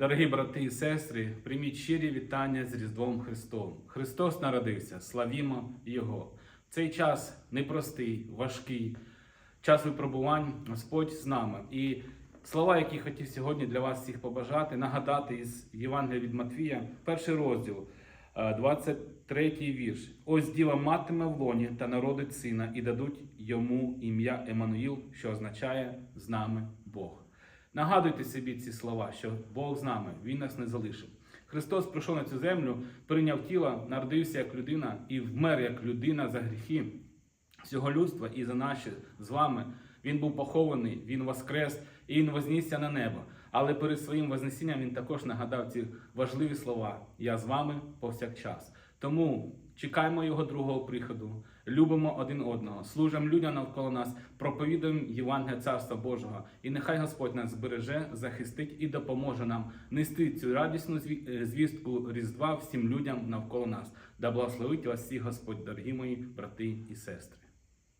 Дорогі брати і сестри, прийміть щирі вітання з Різдвом Христовим. Христос народився, славімо Його. Цей час непростий, важкий, час випробувань Господь з нами. І слова, які хотів сьогодні для вас всіх побажати, нагадати із Євангелія від Матвія, перший розділ, е, 23 вірш. Ось діва матиме в лоні та народить сина, і дадуть йому ім'я Еммануїл, що означає з нами Бог. Нагадуйте собі ці слова, що Бог з нами, Він нас не залишив. Христос прийшов на цю землю, прийняв тіло, народився як людина і вмер як людина за гріхи всього людства і за наші з вами. Він був похований, він воскрес і він вознісся на небо. Але перед своїм вознесінням він також нагадав ці важливі слова: Я з вами повсякчас. Тому чекаємо його другого приходу, любимо один одного, служимо людям навколо нас, проповідуємо Євангелія Царства Божого. І нехай Господь нас збереже, захистить і допоможе нам нести цю радісну е, звістку Різдва всім людям навколо нас. Да благословить вас всіх Господь, дорогі мої брати і сестри.